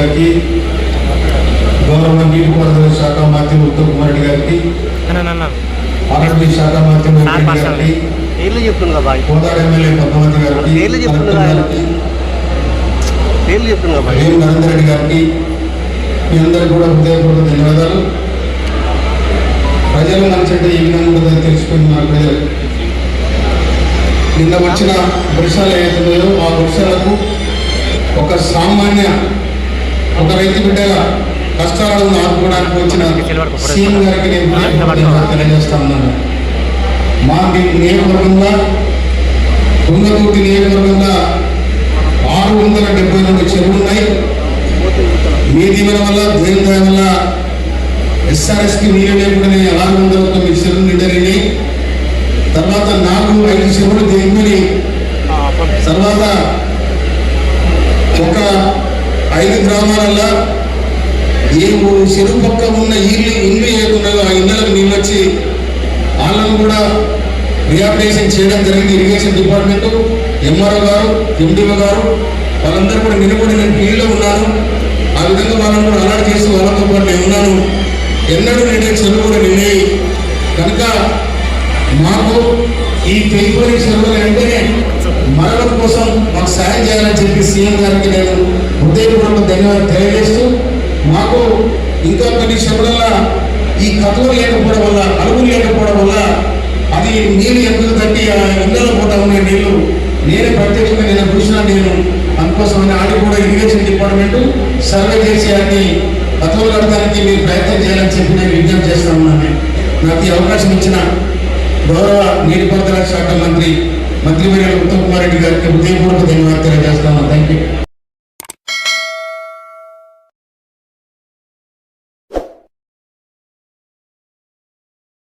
గారికి గౌరవ నీటిపారుదల శాఖ మంత్రి ఉత్తమ్ కుమార్ రెడ్డి గారికి ఆరోగ్య శాఖ మంత్రి గారికి కోదాడు ఎమ్మెల్యే పద్మావతి గారికి దేవి నరేందర్ రెడ్డి గారికి మీ అందరికి కూడా హృదయపూర్వక ధన్యవాదాలు. ప్రజలు నచ్చే ఈ విధంగా ఉంటుందని తెలుసుకుంటున్నారు ప్రజలు. నిన్న వచ్చిన వృక్షాలు ఏదైతున్నాయో ఆ వృక్షాలకు ఒక సామాన్య ఒక రైతు బిడ్డగా కష్టాలను ఆదుకోవడానికి వచ్చిన సీఎం గారికి నేను తెలియజేస్తున్నాను తెలియజేస్తా ఉన్నాను. మా నియోజకవర్గంగా తుంగతుర్తి నియోజకవర్గంగా ఆరు వందల డెబ్బై రెండు చెరువులు ఉన్నాయి. మీ దీవెన వల్ల దేవుని వల్ల ఎస్ఆర్ఎస్కి నీళ్ళు లేకుండా ఆరు వందల తొమ్మిది చెరువులు నిండరిని తర్వాత నాలుగు ఐదు చెరువులు దిగుమని తర్వాత ఒక ఐదు గ్రామాలలో ఏ చెరువు పక్క ఉన్న ఇల్లు ఇల్లు ఏదున్నదో ఆ ఇళ్ళకు నీళ్ళు వచ్చి వాళ్ళను కూడా రిహాబిలిటేషన్ చేయడం జరిగింది. ఇరిగేషన్ డిపార్ట్మెంట్ ఎంఆర్ఓ గారు ఎండిఓ గారు వాళ్ళందరూ కూడా నిలబడి నేను ఫీల్డ్లో ఉన్నాను. ఆ విధంగా వాళ్ళని కూడా అలర్ట్ చేసి వాళ్ళతో పాటు నేను ఉన్నాను. ఎన్నడూ నేను చెరువు కూడా నిన్నే కనుక మాకు ఈ పెయిపోయిన చెరువులు అంటే మరల కోసం మాకు సాయం చేయాలని చెప్పి సీఎం గారికి నేను హృదయపూర్వక ధన్యవాదాలు తెలియజేస్తూ మాకు ఇంకా కొన్ని చెరువులలో ఈ కథలు లేకపోవడం వల్ల అలుగులు లేకపోవడం వల్ల అది నీళ్ళు ఎందుకు తట్టి ఆ ఇళ్ళలో పోతా ఉన్న నీళ్ళు నేనే ప్రత్యక్షంగా నేను చూసిన నేను. అందుకోసమని ఆడి కూడా ఇరిగేషన్ డిపార్ట్మెంట్ సర్వే చేసి అన్ని కథలు కడటానికి మీరు ప్రయత్నం చేయాలని చెప్పి నేను విజ్ఞప్తి చేస్తా ఉన్నాను. నాకు ఈ అవకాశం ఇచ్చిన గౌరవ నీటిపారుదల శాఖ మంత్రి మంత్రివర్యులు ఉత్తమ్ కుమార్ రెడ్డి గారికి హృదయపూర్వక ధన్యవాదాలు తెలియజేస్తాను థ్యాంక్ యూ